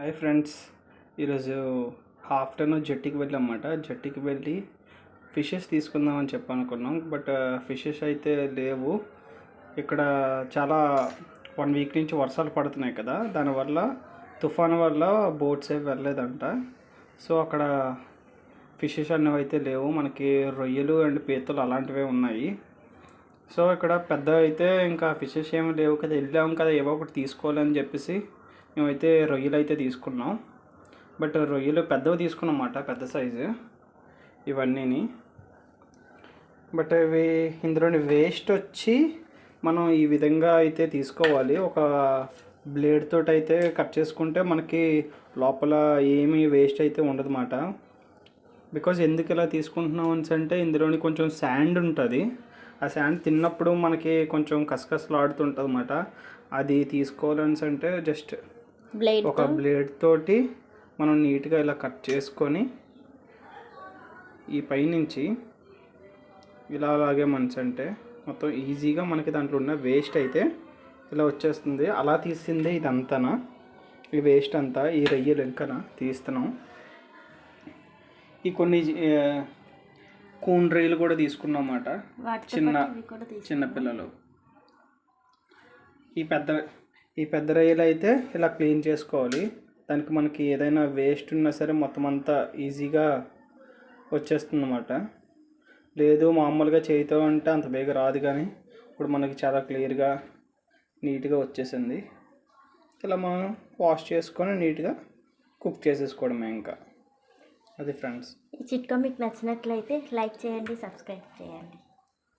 Hi friends. ఈరోజు afternoon జట్టికి వెళ్ళామన్నమాట. జట్టికి వెళ్ళి ఫిషెస్ తీసుకుందామని చెప్పి అనుకున్నాం బట్ ఫిషెస్ అయితే లేవు. ఇక్కడ చాలా వన్ వీక్ నుంచి వర్షాలు పడుతున్నాయి కదా. దానివల్ల తుఫాను వల్ల బోట్స్ ఏవి వెళ్ళలేదంట. సో అక్కడ ఫిషెస్ అనేవి అయితే లేవు. మనకి రొయ్యలు అండ్ పీతలు అలాంటివే ఉన్నాయి. సో ఇక్కడ పెద్ద అయితే ఇంకా ఫిషెస్ ఏమి లేవు కదా. వెళ్ళాము కదా. ఏవో ఒకటి తీసుకోవాలని చెప్పేసి మేమైతే రొయ్యలు అయితే తీసుకున్నాం. బట్ రొయ్యలు పెద్దవి తీసుకున్నమాట పెద్ద సైజు ఇవన్నీని. బట్ ఇవి ఇందులోని వేస్ట్ వచ్చి మనం ఈ విధంగా అయితే తీసుకోవాలి. ఒక బ్లేడ్ తోటి అయితే కట్ చేసుకుంటే మనకి లోపల ఏమీ వేస్ట్ అయితే ఉండదన్నమాట బికాజ్ ఎందుకు ఇలా తీసుకుంటున్నాం అంటే ఇందులోని కొంచెం శాండ్ ఉంటుంది. ఆ శాండ్ తిన్నప్పుడు మనకి కొంచెం కసకసలాడుతుంటుంది అన్నమాట అది తీసుకోవాలని అంటే జస్ట్ బ్లేడ్ ఒక బ్లేడ్ తోటి మనం నీట్గా ఇలా కట్ చేసుకొని ఈ పైనుంచి ఇలా అలాగే అంటే మొత్తం ఈజీగా మనకి దాంట్లో ఉన్న వేస్ట్ అయితే ఇలా వచ్చేస్తుంది. అలా తీసిందే ఇదంతానా? ఈ వేస్ట్ అంతా ఈ రొయ్యలు ఇంకన తీస్తున్నాం. ఈ కొన్ని కూన్ రొయ్యలు కూడా తీసుకున్నాం అన్నమాట చిన్న పాటు ఇవి కూడా తీసుకు చిన్న పిల్లలు. ఈ పెద్ద ఈ పెద్ద రొయ్యలు అయితే ఇలా క్లీన్ చేసుకోవాలి. దానికి మనకి ఏదైనా వేస్ట్ ఉన్నా సరే మొత్తం అంతా ఈజీగా వచ్చేస్తుంది అనమాట లేదు మామూలుగా చేయితో అంటే అంత బేగా రాదు కానీ ఇప్పుడు మనకి చాలా క్లియర్గా నీట్గా వచ్చేసింది. ఇలా మనం వాష్ చేసుకొని నీట్గా కుక్ చేసేసుకోవడమే ఇంకా. అది ఫ్రెండ్స్. ఈ చిట్కా మీకు నచ్చినట్లయితే లైక్ చేయండి సబ్స్క్రైబ్ చేయండి.